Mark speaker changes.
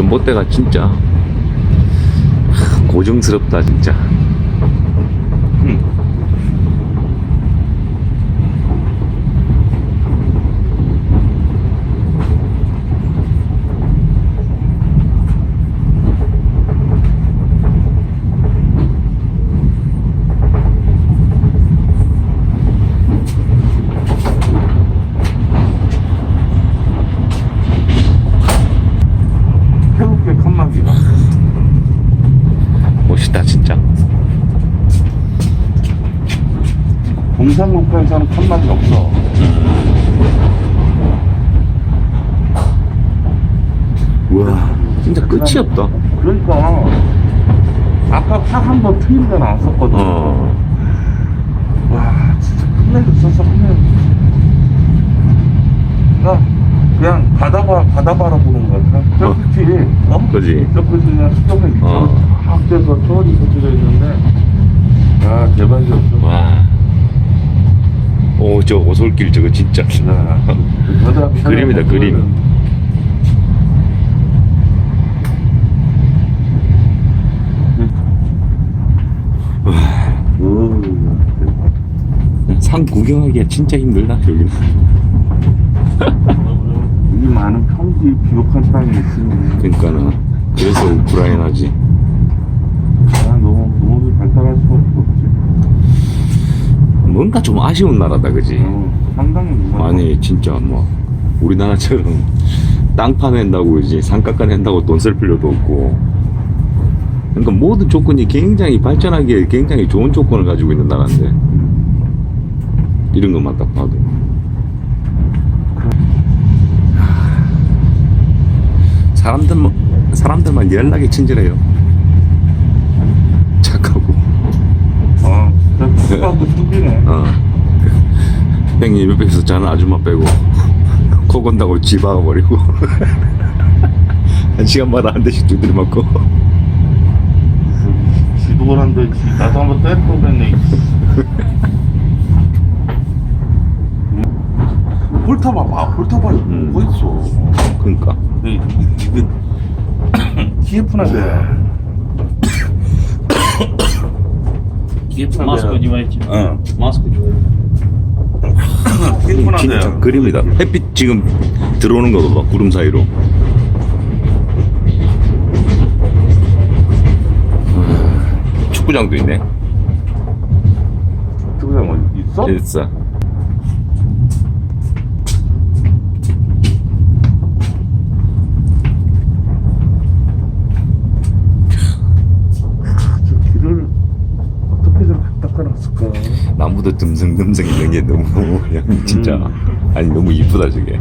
Speaker 1: 전봇대가 진짜 하, 고증스럽다 진짜. 음.
Speaker 2: 태국의 칸막이가
Speaker 1: 멋있다 진짜.
Speaker 2: 공산국가에서는 칸막이 없어
Speaker 1: 우와 진짜 끝이 없다.
Speaker 2: 그러니까 아까 파한번 트인 데 나왔었거든
Speaker 1: 어.
Speaker 2: 와 진짜 끝내줬었어 끝내줬어 나 그냥 바다 봐 바다 바라보는 거 같아 저
Speaker 1: 어.
Speaker 2: 끝이 어?
Speaker 1: 그지?
Speaker 2: 저 끝이 그냥 수정에
Speaker 1: 어.
Speaker 2: 쫙 돼서 저리 꽂혀져 있는데 아 대박이었어
Speaker 1: 와. 오, 저 오솔길 저거 진짜.
Speaker 2: 야, 그
Speaker 1: 그림이다, 그림.
Speaker 2: 오, 대박.
Speaker 1: 산 구경하기가 진짜 힘들다, 여기는.
Speaker 2: 이 많은 평지 비옥한 땅이 있으니
Speaker 1: 그러니까는. 그래서 우크라이나지.
Speaker 2: 아, 너무 너무 발달할 수밖에.
Speaker 1: 뭔가 좀 아쉬운 나라다, 그지?
Speaker 2: 어, 상당히 누가
Speaker 1: 아니, 진짜 뭐, 우리나라처럼 땅 파낸다고 이제 산 깎아낸다고 돈 쓸 필요도 없고. 그러니까 모든 조건이 굉장히 발전하기에 굉장히 좋은 조건을 가지고 있는 나라인데. 이런 것만 딱 봐도. 사람들만, 사람들만 연락이 친절해요. 착하고.
Speaker 2: 아, 진짜 축하하고 숨기네.
Speaker 1: 어. 형님 옆에서 자는 아줌마 빼고 코 건다고 쥐 박아버리고 한 시간마다 한 대씩 두드려 맞고
Speaker 2: 지도란데 지 나도 한번 때릴 뻔했네. 홀타 봐 봐, 홀타 봐
Speaker 1: 음.
Speaker 2: 뭐 있어?
Speaker 1: 그러니까
Speaker 2: 이게 이게 키 예쁜 마스크 네.
Speaker 3: 입어야지.
Speaker 2: 어. 마스크
Speaker 1: 입어야지.
Speaker 2: 피곤하네요.
Speaker 1: 그립니다. 네. 햇빛 지금 들어오는 거도 막 구름 사이로. 축구장도 있네.
Speaker 2: 축구장 어디 있어? 일사.
Speaker 1: 나무도 듬성듬성 있는 게 너무 그냥 진짜. 아니 너무 이쁘다 저게